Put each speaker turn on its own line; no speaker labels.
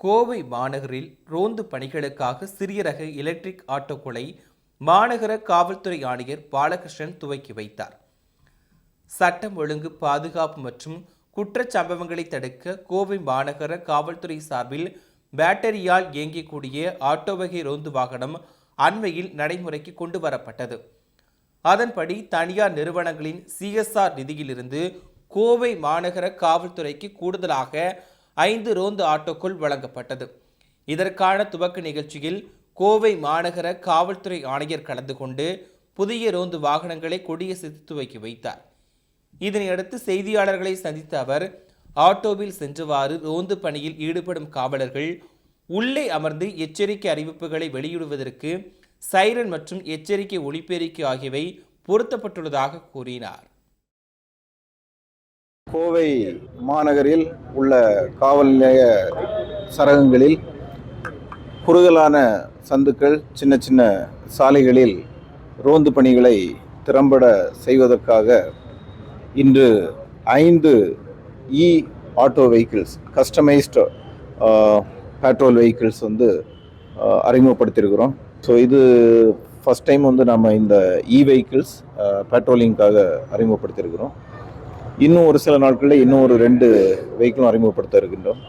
கோவை மாநகரில் ரோந்து பணிகளுக்காக சிறிய ரக எலக்ட்ரிக் ஆட்டோக்களை மாநகர காவல்துறை ஆணையர் பாலகிருஷ்ணன் துவக்கி வைத்தார். சட்டம் ஒழுங்கு பாதுகாப்பு மற்றும் குற்றச்சம்பவங்களை தடுக்க கோவை மாநகர காவல்துறை சார்பில் பேட்டரியால் இயங்கக்கூடிய ஆட்டோ வகை ரோந்து வாகனம் அண்மையில் நடைமுறைக்கு கொண்டு வரப்பட்டது. அதன்படி தனியார் நிறுவனங்களின் சிஎஸ்ஆர் நிதியிலிருந்து கோவை மாநகர காவல்துறைக்கு கூடுதலாக ஐந்து ரோந்து ஆட்டோக்கள் வழங்கப்பட்டது. இதற்கான துவக்க நிகழ்ச்சியில் கோவை மாநகர காவல்துறை ஆணையர் கலந்து கொண்டு புதிய ரோந்து வாகனங்களை கொடியசைத்து துவக்கி வைத்தார். இதனையடுத்து செய்தியாளர்களை சந்தித்த அவர் ஆட்டோவில் சென்றவாறு ரோந்து பணியில் ஈடுபடும் காவலர்கள் உள்ளே அமர்ந்து எச்சரிக்கை அறிவிப்புகளை வெளியிடுவதற்கு சைரன் மற்றும் எச்சரிக்கை ஒலிபெருக்கி ஆகியவை பொருத்தப்பட்டுள்ளதாக கூறினார்.
கோவை மாநகரில் உள்ள காவல் நிலைய சரகங்களில் குறுகலான சந்துக்கள் சின்ன சின்ன சாலைகளில் ரோந்து பணிகளை திறம்பட செய்வதற்காக இன்று ஐந்து e auto vehicles customised petrol vehicles வந்து அறிமுகப்படுத்தியிருக்கிறோம். ஸோ இது ஃபஸ்ட் டைம் வந்து நம்ம இந்த இ வெஹிக்கிள்ஸ் பெட்ரோலிங்காக அறிமுகப்படுத்தியிருக்கிறோம். இன்னும் ஒரு சில நாட்களில் இன்னும் ஒரு ரெண்டு வெஹிக்கிளும் அறிமுகப்படுத்த இருக்கின்றோம்